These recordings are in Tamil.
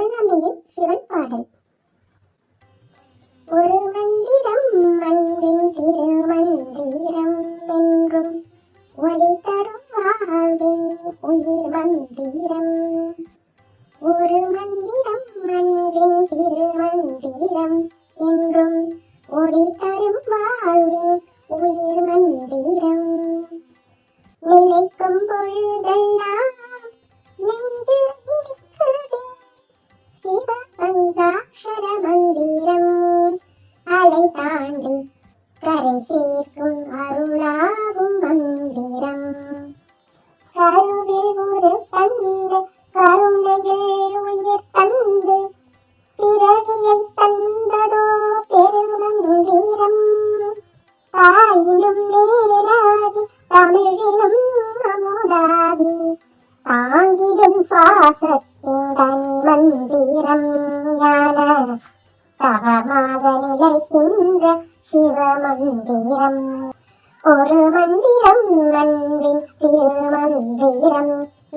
பௌர்ணமியில் சிவன் பாடல் ஒரு மந்திரம் மண்பின் திருமந்திரம் என்றும் ஒளி தரும் வாழ்வின் உயிர் மந்திரம். ஒரு மந்திரம் மண்பின் திருமந்திரம் என்றும் ஒளி தரும் வாழ்வின் உயிர் மந்திரம். நினைக்கும் பொழுதெல்லாம் கடலை தாண்டி கரை சேர்க்கும் அருளாகும் மந்திரம். கருவில் ஒரு தந்து கருணையில் உயிர் தந்து பிறவியை தந்ததோ பெருமந்திரம். தாயினும் நேராகி தமிழினும் அமுதாகி தாங்கிடும் சுவாசத்தின் தன் மந்திரம் ஞான தவமாக நிலைக்கின்ற சிவமந்திரம். ஒரு மந்திரம் அன்பின் திருமந்திரம்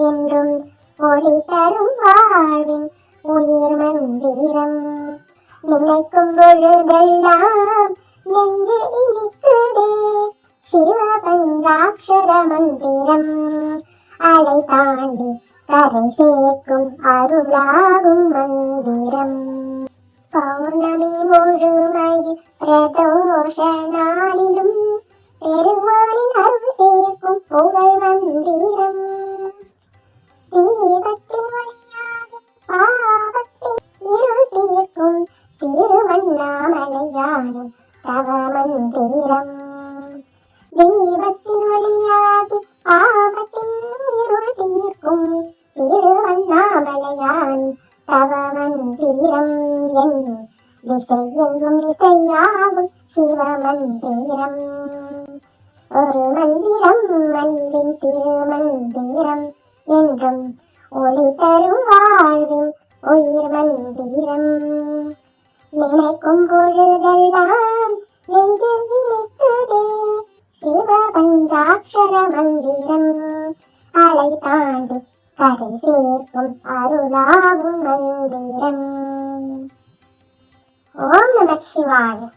என்றும் ஒளி தரும் வாழ்வின் உயிர் மந்திரம். நினைக்கும் பொழுதெல்லாம் நெஞ்சு இனிக்குதே. சிவ பஞ்சாட்சர மந்திரம். அலை தாண்டி கரை சேர்க்கும் அருளாகும் மந்திரம். முழுமையில் பிரதோஷ நாளிலும் பெருமாளின் அருள் சேர்க்கும் புகழ் மந்திரம் தீபத்தின் வழியாக பாவத்தின் இருள் தீர்க்கும் திருவண்ணாமலையானும் தவ மந்திரம் தீபத்தின் வழியாகி பாவத்தின் இருள் தீர்க்கும் திருவண்ணாமலையான் தவ மந்திரம் என் திசை எங்கும் திசையாகும் சிவமந்திரம். ஒரு மந்திரம் அன்பின் திருமந்திரம். என்றும் ஒளி தரும் வாழ்வின் உயிர் மந்திரம். நினைக்கும் பொழுதெல்லாம் நெஞ்சு இனிக்குதே சிவ பஞ்சாட்சர மந்திரம். அலை தாண்டி கரை சேர்க்கும் அருளாகும் மந்திரம். надсилає.